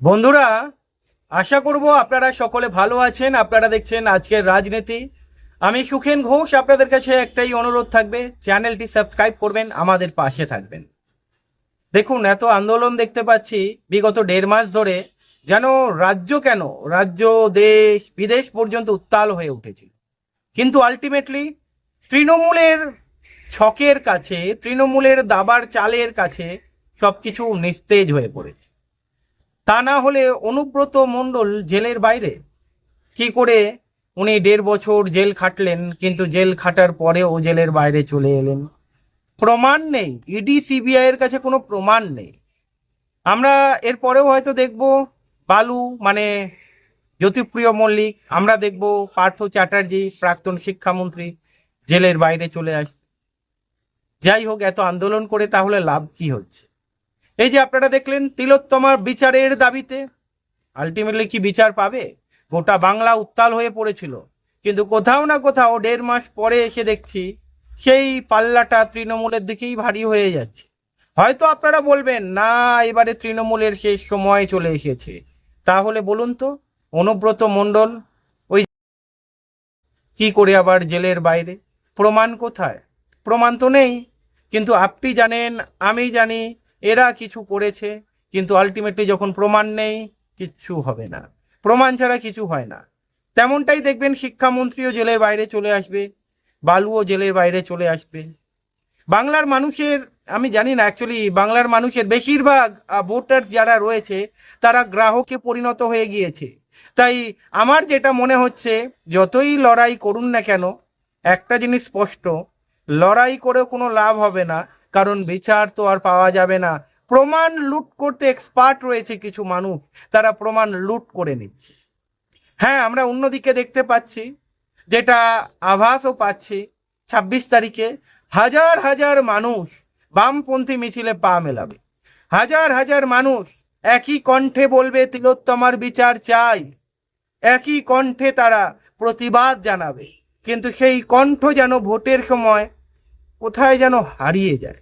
বন্ধুরা, আশা করব আপনারা সকলে ভালো আছেন। আপনারা দেখছেন আজকের রাজনীতি। আমি সুখেন ঘোষ, আপনাদের কাছে একটাই অনুরোধ থাকবে, চ্যানেলটি সাবস্ক্রাইব করবেন, আমাদের পাশে থাকবেন। দেখুন, এত আন্দোলন দেখতে পাচ্ছি, বিগত দেড় মাস ধরে, যেন রাজ্য কেন, রাজ্য, দেশ, বিদেশ পর্যন্ত উত্তাল হয়ে উঠেছিল কিন্তু আলটিমেটলি তৃণমূলের ছকের কাছে, তৃণমূলের দাবার চালের কাছে সবকিছু নিস্তেজ হয়ে পড়েছে। তা না হলে অনুব্রত মণ্ডল জেলের বাইরে। কি করে উনি দেড় বছর জেল খাটলেন, কিন্তু জেল খাটার পরেও জেলের বাইরে চলে এলেন। প্রমাণ নেই, ইডি, সিবিআই এর কাছে কোনো প্রমাণ নেই। আমরা এরপরেও হয়তো দেখব বালু মানে জ্যোতিপ্রিয় মল্লিক, আমরা দেখব পার্থ চ্যাটার্জি, প্রাক্তন শিক্ষামন্ত্রী, জেলের বাইরে চলে আসবে যাই হোক, এত আন্দোলন করে তাহলে লাভ কি হচ্ছে? এই যে আপনারা দেখলেন তিলোত্তমার বিচারের দাবিতে আলটিমেটলি কি বিচার পাবে? গোটা বাংলা উত্তাল হয়ে পড়েছিল। কিন্তু কোথাও না কোথাও দেড় মাস পরে এসে দেখছি সেই পাল্লাটা তৃণমূলের দিকেই ভারী হয়ে যাচ্ছে। হয়তো আপনারা বলবেন, না, এবারে তৃণমূলের শেষ সময় চলে এসেছে। তাহলে বলুন তো, অনুব্রত মণ্ডল ওই কি করে আবার জেলের বাইরে? প্রমাণ কোথায়? প্রমাণ তো নেই। কিন্তু আপনি জানেন, আমি জানি এরা কিছু করেছে, কিন্তু আলটিমেটলি যখন প্রমাণ নেই, কিচ্ছু হবে না। প্রমাণ ছাড়া কিছু হয় না। তেমনটাই দেখবেন শিক্ষামন্ত্রীও জেলের বাইরে চলে আসবে, বালুও জেলের বাইরে চলে আসবে। বাংলার মানুষের, আমি জানি না অ্যাকচুয়ালি বাংলার মানুষের বেশিরভাগ ভোটার যারা রয়েছে, তারা গ্রাহকে পরিণত হয়ে গিয়েছে। তাই আমার যেটা মনে হচ্ছে, যতই লড়াই করুন না কেন, একটা জিনিস স্পষ্ট, লড়াই করেও কোনো লাভ হবে না। কারণ বিচার তো আর পাওয়া যাবে না। প্রমাণ লুট করতে এক্সপার্ট রয়েছে কিছু মানুষ, তারা প্রমাণ লুট করে নিচ্ছে। হ্যাঁ আমরা অন্যদিকে দেখতে পাচ্ছি, যেটা আভাসও পাচ্ছি, ছাব্বিশ তারিখে হাজার হাজার মানুষ বামপন্থী মিছিলে পা মেলাবে। হাজার হাজার মানুষ একই কণ্ঠে বলবে, তিলোত্তমার বিচার চাই। একই কণ্ঠে তারা প্রতিবাদ জানাবে। কিন্তু সেই কণ্ঠ যেন ভোটের সময় কোথায় যেন হারিয়ে যায়।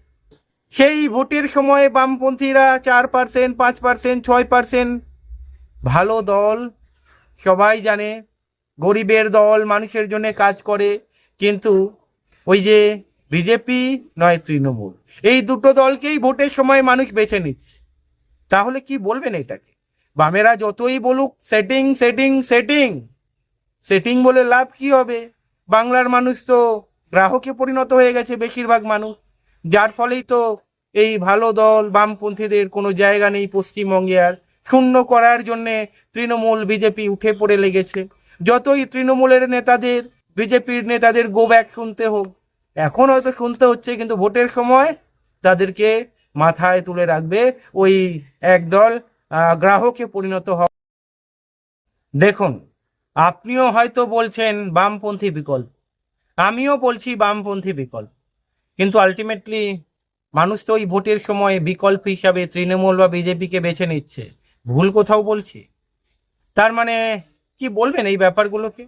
সেই ভোটের সময় বামপন্থীরা চার পার্সেন্ট পাঁচ পার্সেন্ট ছয় পার্সেন্ট ভালো দল, সবাই জানে, গরিবের দল, মানুষের জন্য কাজ করে, কিন্তু ওই যে বিজেপি নয় তৃণমূল, এই দুটো দলকেই ভোটের সময় মানুষ বেছে নিচ্ছে। তাহলে কি বলবেন এটাকে? বামেরা যতই বলুক সেটিং সেটিং সেটিং সেটিং বলে লাভ কি হবে? বাংলার মানুষ তো গ্রাহকে পরিণত হয়ে গেছে বেশিরভাগ মানুষ। যার ফলেই তো এই ভালো দল বামপন্থীদের কোনো জায়গা নেই পশ্চিমবঙ্গে আর। শূন্য করার জন্যে তৃণমূল বিজেপি উঠে পড়ে লেগেছে। যতই তৃণমূলের নেতাদের, বিজেপির নেতাদের গো ব্যাক শুনতে হোক, এখন হয়তো শুনতে হচ্ছে কিন্তু ভোটের সময় তাদেরকে মাথায় তুলে রাখবে ওই একদল গ্রাহকে পরিণত হওয়া দেখুন, আপনিও হয়তো বলছেন বামপন্থী বিকল্প। আমিও বলছি বামপন্থী বিকল্প। কিন্তু আলটিমেটলি মানুষ তো ওই ভোটের সময় বিকল্প হিসাবে তৃণমূল বা বিজেপিকে বেছে নিচ্ছে। ভুল কোথাও বলছি? তার মানে কি বলবেন এই ব্যাপারগুলোকে?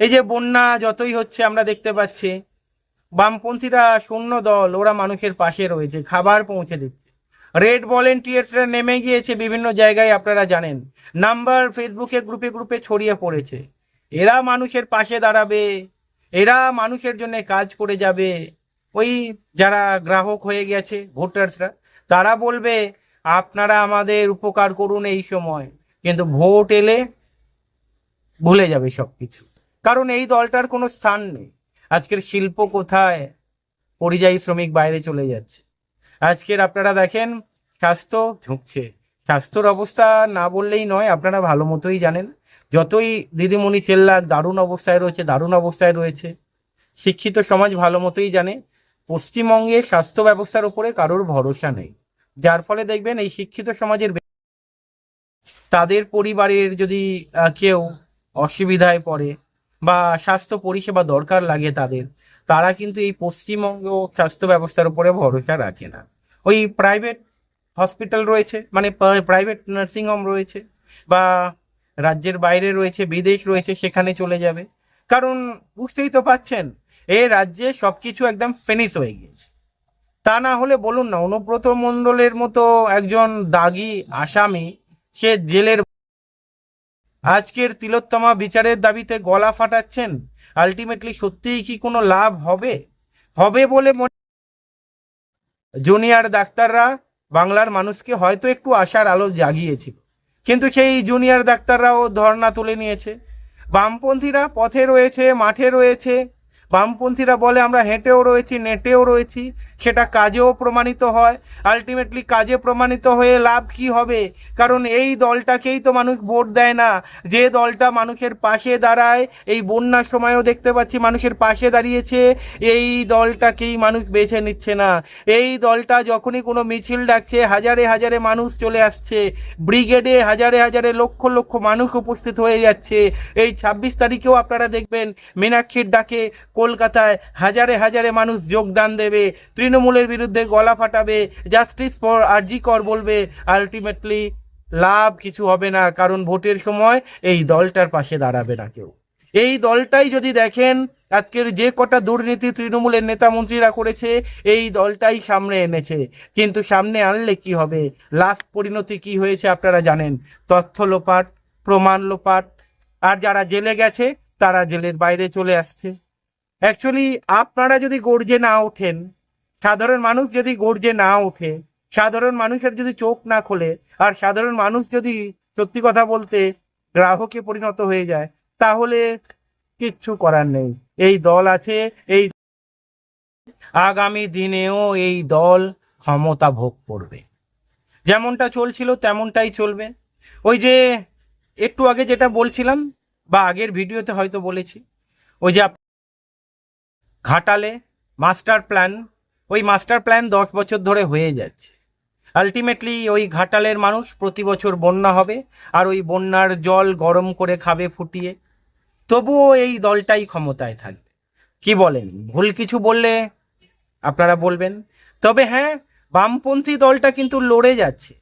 এই যে বন্যা যতই হচ্ছে আমরা দেখতে পাচ্ছি, বামপন্থীরা শূন্য দল, ওরা মানুষের পাশে রয়েছে, খাবার পৌঁছে দিচ্ছে। রেড ভলেন্টিয়ার্সরা নেমে গিয়েছে বিভিন্ন জায়গায়, আপনারা জানেন। নাম্বার ফেসবুকে গ্রুপে গ্রুপে ছড়িয়ে পড়েছে। এরা মানুষের পাশে দাঁড়াবে এরা মানুষের জন্য কাজ করে যাবে। ওই যারা গ্রাহক হয়ে গেছে, ভোটার্সরা, তারা বলবে, আপনারা আমাদের উপকার করুন এই সময়। কিন্তু ভোট এলে ভুলে যাবে সবকিছু। কারণ এই দলটার কোনো স্থান নেই। আজকের শিল্প কোথায়? পরিযায়ী শ্রমিক বাইরে চলে যাচ্ছে। আজকের আপনারা দেখেন, স্বাস্থ্য ঝুঁকছে। স্বাস্থ্যর অবস্থা না বললেই নয়, আপনারা ভালো মতোই জানেন। যতই দিদিমণি চেল্লাক, দারুণ অবস্থায় রয়েছে, দারুণ অবস্থায় রয়েছে। শিক্ষিত সমাজ ভালো মতোই জানে। পশ্চিমবঙ্গে স্বাস্থ্য ব্যবস্থার উপরে কারোর ভরসা নেই। যার ফলে দেখবেন এই শিক্ষিত সমাজের তাদের পরিবারের যদি কেউ অসুবিধায় পড়ে বা স্বাস্থ্য পরিষেবা দরকার লাগে তাদের, তারা কিন্তু এই পশ্চিমবঙ্গ স্বাস্থ্য ব্যবস্থার উপরে ভরসা রাখে না। ওই প্রাইভেট হসপিটাল রয়েছে মানে প্রাইভেট নার্সিং হোম রয়েছে বা রাজ্যের বাইরে রয়েছে, বিদেশ রয়েছে, সেখানে চলে যাবে। কারণ বুঝতেই তো পাচ্ছেন, এ রাজ্যে সবকিছু একদম ফিনিশ হয়ে গিয়েছে। তা না হলে বলুন না অনুব্রত মণ্ডলের মতো একজন দাগি আসামি, সে জেলের আজকের তিলোত্তমা বিচারের দাবিতে গলা ফাটাচ্ছেন আলটিমেটলি সত্যিই কি কোনো লাভ হবে? হবে বলে মনে জুনিয়র ডাক্তাররা বাংলার মানুষকে হয়তো একটু আশার আলো জাগিয়েছিল। কিন্তু সেই জুনিয়র ডাক্তাররাও ধর্ণা তুলে নিয়েছে। বামপন্থীরা পথে রয়েছে মাঠে রয়েছে। বামপন্থীরা বলে, আমরা হেঁটেও রয়েছি, নেটেও রয়েছি। সেটা কাজেও প্রমাণিত হয়। আলটিমেটলি কাজে প্রমাণিত হয়ে লাভ কি হবে? কারণ এই দলটাকেই তো মানুষ ভোট দেয় না। যে দলটা মানুষের পাশে দাঁড়ায়, এই বন্যার সময়ও দেখতে পাচ্ছি মানুষের পাশে দাঁড়িয়েছে। এই দলটাকেই মানুষ বেছে নিচ্ছে না। এই দলটা যখনই কোনো মিছিল ডাকছে, হাজারে হাজারে মানুষ চলে আসছে। ব্রিগেডে হাজারে হাজারে লক্ষ লক্ষ মানুষ উপস্থিত হয়ে যাচ্ছে। এই ছাব্বিশ তারিখেও আপনারা দেখবেন, মীনাক্ষীর ডাকে কলকাতায় হাজারে হাজারে মানুষ যোগদান দেবে। তৃণমূলের বিরুদ্ধে গলা ফাটাবে জাস্টিস ফর আরজি কর বলবে। আলটিমেটলি লাভ কিছু হবে না, কারণ ভোটের সময় এই দলটার পাশে দাঁড়াবে না কেউ। এই দলটাই যদি দেখেন, আজকের যে কটা দুর্নীতি তৃণমূলের নেতা মন্ত্রীরা করেছে, এই দলটাই সামনে এনেছে। কিন্তু সামনে আনলে কি হবে? লাস্ট পরিণতি কি হয়েছে আপনারা জানেন। তথ্য লোপাট, প্রমাণ লোপাট, আর যারা জেলে গেছে, তারা জেলের বাইরে চলে আসছে। অ্যাকচুয়ালি আপনারা যদি গর্জে না ওঠেন, সাধারণ মানুষ যদি গর্জে না ওঠে, সাধারণ মানুষের যদি চোখ না খোলে, আর সাধারণ মানুষ যদি সত্যি কথা বলতে গ্রাহকে পরিণত হয়ে যায়, তাহলে কিচ্ছু করার নেই। এই দল আছে, এই আগামী দিনেও এই দল ক্ষমতা ভোগ করবে। যেমনটা চলছিল, তেমনটাই চলবে। ওই যে, একটু আগে যেটা বলছিলাম, বা আগের ভিডিওতে হয়তো বলেছি, ওই যে ঘাটালে মাস্টার প্ল্যান, ওই মাস্টার প্ল্যান দশ বছর ধরে হয়ে যাচ্ছে। আলটিমেটলি ওই ঘাটালের মানুষ প্রতি বছর বন্যা হবে, আর ওই বন্যার জল গরম করে খাবে ফুটিয়ে। তবুও এই দলটাই ক্ষমতায় থাকবে। কি বলেন? ভুল কিছু বললে আপনারা বলবেন। তবে হ্যাঁ বামপন্থী দলটা কিন্তু লড়ে যাচ্ছে।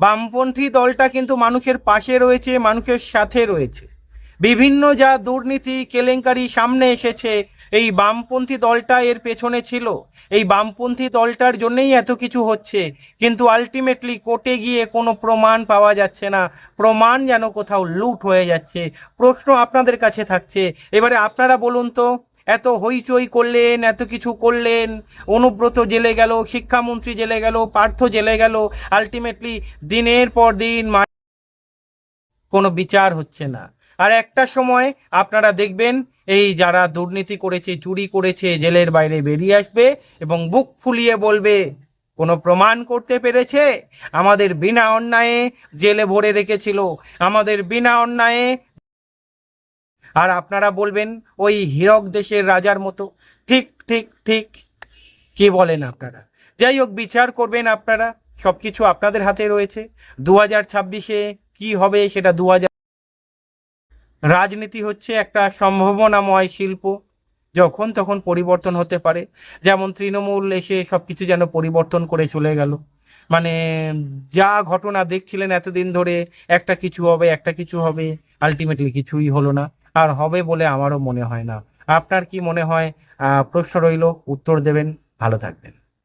বামপন্থী দলটা কিন্তু মানুষের পাশে রয়েছে, মানুষের সাথে রয়েছে। বিভিন্ন যা দুর্নীতি, কেলেঙ্কারি সামনে এসেছে এই বামপন্থী দলটা এর পেছনে ছিল। এই বামপন্থী দলটার জন্যই এত কিছু হচ্ছে। কিন্তু আলটিমেটলি কোর্টে গিয়ে কোনো প্রমাণ পাওয়া যাচ্ছে না। প্রমাণ যেন কোথাও লুট হয়ে যাচ্ছে। প্রশ্ন আপনাদের কাছে থাকছে। এবারে আপনারা বলুন তো, এত হইচই করলেন, এত কিছু করলেন, অনুব্রত জেলে গেল, শিক্ষামন্ত্রী জেলে গেল, পার্থ জেলে গেল আলটিমেটলি দিনের পর দিন কোনো বিচার হচ্ছে না। আর একটা সময় আপনারা দেখবেন এই যারা দুর্নীতি করেছে, চুরি করেছে, জেলের বাইরে বেরিয়ে আসবে এবং বুক ফুলিয়ে বলবে, কোনো প্রমাণ করতে পেরেছে? আমাদের বিনা অন্যায়ে জেলে ভরে রেখেছিল। আমাদের বিনা অন্যায়ে আর আপনারা বলবেন, ওই হীরক দেশের রাজার মতো। ঠিক ঠিক ঠিক। কি বলেন আপনারা? যাই হোক, বিচার করবেন আপনারা। সবকিছু আপনাদের হাতে রয়েছে। দু হাজার ছাব্বিশে কি হবে সেটা দু হাজার রাজনীতি হচ্ছে একটা সম্ভাবনাময় শিল্প। যখন তখন পরিবর্তন হতে পারে। যেমন তৃণমূল এসে সব কিছু যেন পরিবর্তন করে চলে গেল। মানে যা ঘটনা দেখছিলেন এতদিন ধরে, একটা কিছু হবে, একটা কিছু হবে আলটিমেটলি কিছুই হলো না। আর হবে বলে আমারও মনে হয় না। আপনার কি মনে হয়? প্রশ্ন রইল, উত্তর দেবেন। ভালো থাকবেন।